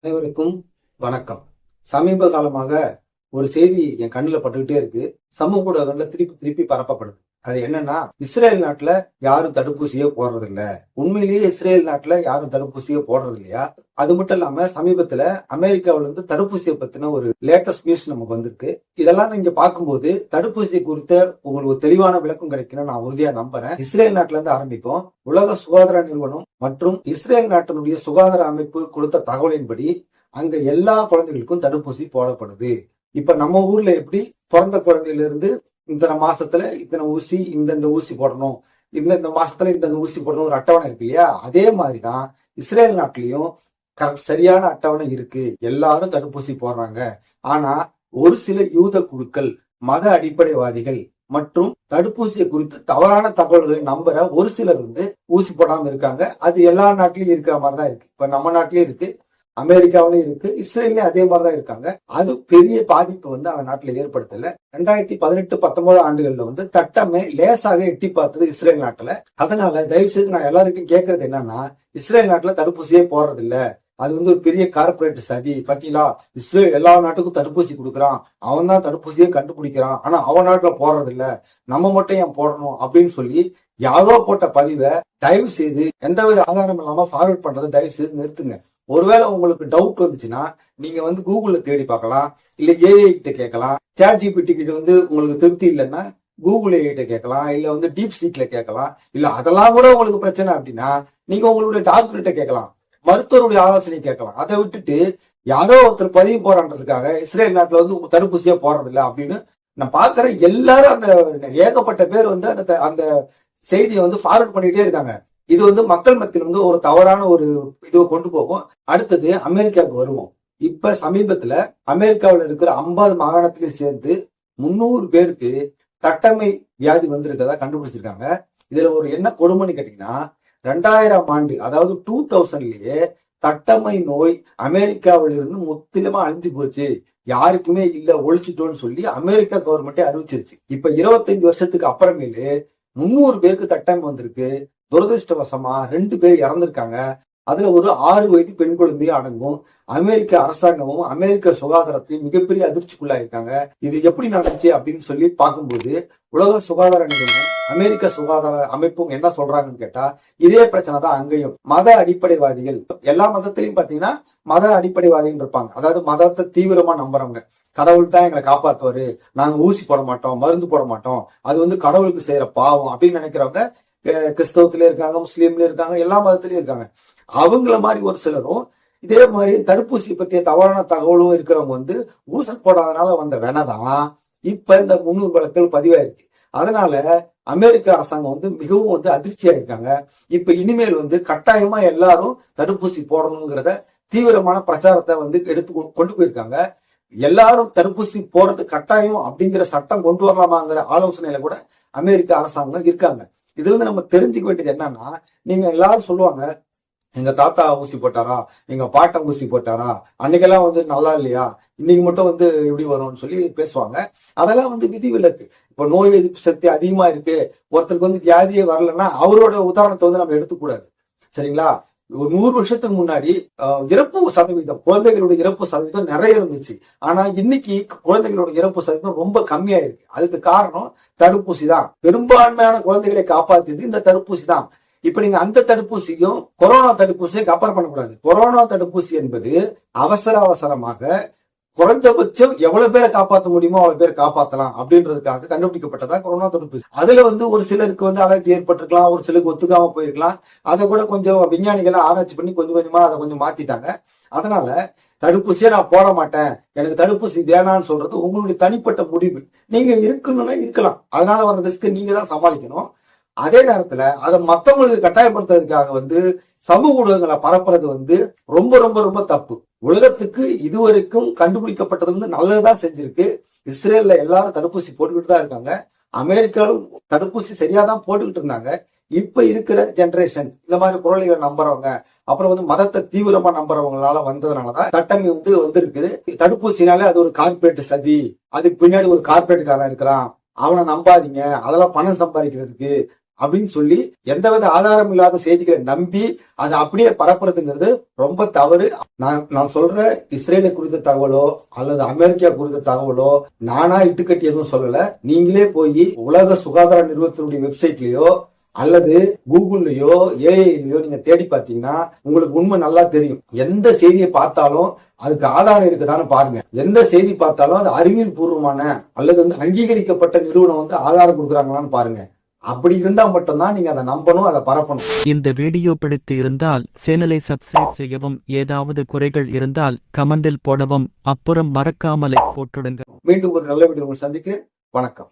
அனைவருக்கும் வணக்கம். சமீப காலமாக ஒரு செய்தி என் கண்ணுல பட்டுக்கிட்டே இருக்கு. சமூக ஊடகங்கள்ல திருப்பி திருப்பி பரப்பப்படுது. அது என்னன்னா இஸ்ரேல் நாட்டுல யாரும் தடுப்பூசியே போடுறது இல்ல உண்மையிலேயே இஸ்ரேல் நாட்டுல யாரும் தடுப்பூசியே போடுறது இல்லையா அது மட்டும் இல்லாம சமீபத்துல அமெரிக்காவில இருந்து தடுப்பூசியை பத்தின ஒரு லேட்டஸ்ட் நியூஸ் நமக்கு வந்திருக்கு. இதெல்லாம் நீங்க பார்க்கும்போது தடுப்பூசி குறித்த உங்களுக்கு ஒரு தெளிவான விளக்கம் கிடைக்கணும் நான் உறுதியா நம்புறேன். இஸ்ரேல் நாட்டுல இருந்து ஆரம்பிப்போம். உலக சுகாதார நிறுவனம் மற்றும் இஸ்ரேல் நாட்டினுடைய சுகாதார அமைப்பு கொடுத்த தகவலின்படி அங்க எல்லா குழந்தைகளுக்கும் தடுப்பூசி போடப்படுது. இப்ப நம்ம ஊர்ல எப்படி பிறந்த குழந்தையில இருந்து இத்தனை மாசத்துல இத்தனை ஊசி இந்தந்த ஊசி போடணும் இந்தந்த மாசத்துல இந்தந்த ஊசி போடணும் ஒரு அட்டவணை இருக்கு இல்லையா? அதே மாதிரிதான் இஸ்ரேல் நாட்டிலையும் கரெக்ட் சரியான அட்டவணை இருக்கு. எல்லாரும் தடுப்பூசி போடுறாங்க. ஆனா ஒரு சில யூத குழுக்கள் மத அடிப்படைவாதிகள் மற்றும் தடுப்பூசியை குறித்து தவறான தகவல்களை நம்புற ஒரு சிலர் வந்து ஊசி போடாம இருக்காங்க. அது எல்லா நாட்டிலயும் இருக்கிற மாதிரி தான் இருக்கு. இப்ப நம்ம நாட்டிலயும் இருக்கு. அமெரிக்காவிலும் இருக்கு இஸ்ரேல்லையும் அதே மாதிரி தான் இருக்காங்க. அது பெரிய பாதிப்பு வந்து அந்த நாட்டுல ஏற்படுத்தல. ரெண்டாயிரத்தி பதினெட்டு பத்தொன்பது ஆண்டுகள்ல வந்து தட்டமே லேசாக எட்டி பார்த்தது இஸ்ரேல் நாட்டுல. அதனால தயவு செய்து நான் எல்லாருக்கும் கேட்கறது என்னன்னா இஸ்ரேல் நாட்டுல தடுப்பூசியே போடுறது இல்ல அது வந்து ஒரு பெரிய கார்பரேட் சதி. பத்திலா இஸ்ரேல் எல்லா நாட்டுக்கும் தடுப்பூசி கொடுக்குறான். அவன் தான் தடுப்பூசியே கண்டுபிடிக்கிறான். ஆனா அவன் நாட்டுல போடுறது இல்ல நம்ம மட்டும் ஏன் போடணும் அப்படின்னு சொல்லி யாரோ போட்ட பதிவை தயவு செய்து எந்தவித ஆதாரம் இல்லாம ஃபார்வர்ட் பண்றதை தயவு செய்து நிறுத்துங்க. ஒருவேளை உங்களுக்கு டவுட் வந்துச்சுன்னா நீங்க வந்து கூகுள்ல தேடி பார்க்கலாம். இல்ல ஏஐ கிட்ட கேட்கலாம். சேட் ஜிபிடி கிட்ட வந்து உங்களுக்கு திருப்தி இல்லைன்னா கூகுள் ஏஐ கிட்ட கேட்கலாம். இல்ல வந்து டீப் சீட்ல கேட்கலாம். இல்ல அதெல்லாம் கூட உங்களுக்கு பிரச்சனை அப்படின்னா நீங்க உங்களுடைய டாக்டர்கிட்ட கேட்கலாம். மருத்துவருடைய ஆலோசனை கேட்கலாம். அதை விட்டுட்டு யாரோ ஒருத்தர் பதிவு போறான்றதுக்காக இஸ்ரேல் நாட்டுல வந்து தடுப்பூசியா போறது இல்லை அப்படின்னு நான் பாக்குற எல்லாரும் அந்த ஏகப்பட்ட பேர் வந்து அந்த அந்த செய்தியை வந்து ஃபார்வர்ட் பண்ணிட்டே இருக்காங்க. இது வந்து மக்கள் மத்தியில் வந்து ஒரு தவறான ஒரு இதுவை கொண்டு போகும். அடுத்தது அமெரிக்காவுக்கு வருவோம். இப்ப சமீபத்துல அமெரிக்காவில் இருக்கிற ஐம்பது மாகாணத்திலையும் சேர்ந்து முன்னூறு பேருக்கு தட்டமை வியாதி வந்திருக்கிறதா கண்டுபிடிச்சிருக்காங்க. இதுல ஒரு என்ன கொடுமைன்னு கேட்டீங்கன்னா ரெண்டாயிரம் ஆண்டு அதாவது டூ தௌசண்ட்லயே தட்டமை நோய் அமெரிக்காவில இருந்து முற்றிலுமா அழிஞ்சு போச்சு. யாருக்குமே இல்ல ஒழிச்சிட்டோம்னு சொல்லி அமெரிக்கா கவர்மெண்டே அறிவிச்சிருச்சு. இப்ப இருபத்தஞ்சு வருஷத்துக்கு அப்புறமேலு முன்னூறு பேருக்கு தட்டமை வந்திருக்கு. துரதிருஷ்டவசமா ரெண்டு பேர் இறந்திருக்காங்க. அதுல ஒரு ஆறு வயது பெண் குழந்தையும் அடங்கும். அமெரிக்க அரசாங்கமும் அமெரிக்க சுகாதாரத்தையும் மிகப்பெரிய அதிர்ச்சிக்குள்ளாயிருக்காங்க. இது எப்படி நடந்துச்சு அப்படின்னு சொல்லி பார்க்கும்போது உலக சுகாதார நிறுவனம் அமெரிக்க சுகாதார அமைப்பும் என்ன சொல்றாங்கன்னு கேட்டா இதே பிரச்சனை தான் அங்கேயும். மத அடிப்படைவாதிகள் எல்லா மதத்திலையும் பாத்தீங்கன்னா மத அடிப்படைவாதிகள் இருப்பாங்க. அதாவது மதத்தை தீவிரமா நம்புறவங்க. கடவுள் தான் எங்களை காப்பாத்துவாரு. நாங்க ஊசி போட மாட்டோம் மருந்து போட மாட்டோம். அது வந்து கடவுளுக்கு செய்யற பாவம் அப்படின்னு நினைக்கிறவங்க கிறிஸ்தவத்திலயும் இருக்காங்க முஸ்லீம்ல இருக்காங்க எல்லா மதத்திலயும் இருக்காங்க. அவங்கள மாதிரி ஒரு சிலரும் இதே மாதிரி தடுப்பூசி பத்திய தவறான தகவலும் இருக்கிறவங்க வந்து ஊசி போடாதனால வந்த வெனதான் இப்ப இந்த முன்னூறு வழக்குகள் பதிவாயிருக்கு. அதனால அமெரிக்க அரசாங்கம் வந்து மிகவும் வந்து அதிர்ச்சியா இருக்காங்க. இப்ப இனிமேல் வந்து கட்டாயமா எல்லாரும் தடுப்பூசி போடணுங்கிறத தீவிரமான பிரச்சாரத்தை வந்து எடுத்து கொண்டு போயிருக்காங்க. எல்லாரும் தடுப்பூசி போறது கட்டாயம் அப்படிங்கிற சட்டம் கொண்டு வரலாமாங்கிற ஆலோசனையில கூட அமெரிக்க அரசாங்கம் இருக்காங்க. இதுல இருந்து நம்ம தெரிஞ்சுக்க வேண்டியது என்னன்னா நீங்க எல்லாரும் சொல்லுவாங்க எங்க தாத்தா ஊசி போட்டாரா? எங்க பாட்டன் ஊசி போட்டாரா? அன்னைக்கெல்லாம் வந்து நல்லா இல்லையா? இன்னைக்கு மட்டும் வந்து எப்படி வரும்னு சொல்லி பேசுவாங்க. அதெல்லாம் வந்து விதி விலக்கு. இப்ப நோய் எதிர்ப்பு சக்தி அதிகமா இருக்கு. ஒருத்தருக்கு வந்து வியாதியே வரலன்னா அவரோட உதாரணத்தை வந்து நம்ம எடுத்துக்கூடாது சரிங்களா? ஒரு நூறு வருஷத்துக்கு முன்னாடி இறப்பு சதவீதம் குழந்தைகளோட இறப்பு சதவீதம் நிறைய இருந்துச்சு. ஆனா இன்னைக்கு குழந்தைகளோட இறப்பு சதவீதம் ரொம்ப கம்மியா இருக்கு அதுக்கு காரணம் தடுப்பூசி தான் பெரும்பான்மையான குழந்தைகளை காப்பாத்தியது இந்த தடுப்பூசி தான் இப்ப நீங்க அந்த தடுப்பூசியும் கொரோனா தடுப்பூசியும் கம்பேர் பண்ணக்கூடாது. கொரோனா தடுப்பூசி என்பது அவசர அவசரமாக குறைஞ்சபட்சம் எவ்வளவு பேரை காப்பாற்ற முடியுமோ அவ்வளவு பேர் காப்பாத்தலாம் அப்படின்றதுக்காக கண்டுபிடிக்கப்பட்டதா கொரோனா தொற்று. அதுல வந்து ஒரு சிலருக்கு வந்து அலர்ஜி ஏற்பட்டிருக்கலாம் ஒரு சிலருக்கு ஒத்துக்காம போயிருக்கலாம். அதை கூட கொஞ்சம் விஞ்ஞானிகளை ஆராய்ச்சி பண்ணி கொஞ்சம் கொஞ்சமா அதை கொஞ்சம் மாத்திட்டாங்க. அதனால தடுப்பூசியை நான் போட மாட்டேன். எனக்கு தடுப்பூசி வேணாம்னு சொல்றது உங்களுடைய தனிப்பட்ட முடிவு. நீங்க இருக்கணும்னா இருக்கலாம். அதனால வர ரிஸ்க் நீங்க தான் சமாளிக்கணும். அதே நேரத்துல அதை மத்தவங்களுக்கு கட்டாயப்படுத்துறதுக்காக வந்து சமூக ஊடகங்களை பரப்புறது வந்து ரொம்ப ரொம்ப ரொம்ப தப்பு. உலகத்துக்கு இதுவரைக்கும் கண்டுபிடிக்கப்பட்டது வந்து நல்லதுதான் செஞ்சிருக்கு. இஸ்ரேல்ல எல்லாரும் தடுப்பூசி போட்டுக்கிட்டு தான் இருக்காங்க. அமெரிக்காவும் தடுப்பூசி சரியா தான் போட்டுக்கிட்டு இருந்தாங்க. இப்ப இருக்கிற ஜென்ரேஷன் இந்த மாதிரி குரலைகளை நம்புறவங்க அப்புறம் வந்து மதத்தை தீவிரமா நம்புறவங்களால வந்ததுனாலதான் சட்டமே வந்து வந்திருக்குது தடுப்பூசினாலே அது ஒரு கார்பரேட் சதி. அதுக்கு பின்னாடி ஒரு கார்பரேட்காரன் இருக்கிறான். அவனை நம்பாதீங்க. அதெல்லாம் பணம் சம்பாதிக்கிறதுக்கு அப்படின்னு சொல்லி எந்தவித ஆதாரம் இல்லாத செய்திகளை நம்பி அதை அப்படியே பரப்புறதுங்கிறது ரொம்ப தவறு. நான் நான் சொல்ற இஸ்ரேலை குறித்த தகவலோ அல்லது அமெரிக்கா குறித்த தகவலோ நானா இட்டுக்கட்டி எதுவும் சொல்லல. நீங்களே போய் உலக சுகாதார நிறுவனத்தினுடைய வெப்சைட்லயோ அல்லது கூகுள்லயோ ஏஐலயோ நீங்க தேடி பார்த்தீங்கன்னா உங்களுக்கு உண்மை நல்லா தெரியும். எந்த செய்தியை பார்த்தாலும் அதுக்கு ஆதாரம் இருக்குதான்னு பாருங்க. எந்த செய்தி பார்த்தாலும் அது அறிவியல் பூர்வமான அல்லது வந்து அங்கீகரிக்கப்பட்ட நிறுவனம் வந்து ஆதாரம் கொடுக்குறாங்களான்னு பாருங்க. அப்படி இருந்தா மட்டும்தான் நீங்க அதை நம்பணும் அதை பரப்பணும். இந்த வீடியோ பிடித்து இருந்தால் சேனலை சப்ஸ்கிரைப் செய்யவும் ஏதாவது குறைகள் இருந்தால் கமெண்டில் போடவும் அப்புறம் மறக்காமலை போட்டுடுங்க. மீண்டும் ஒரு நல்ல வீடியோ சந்திக்கிறேன். வணக்கம்.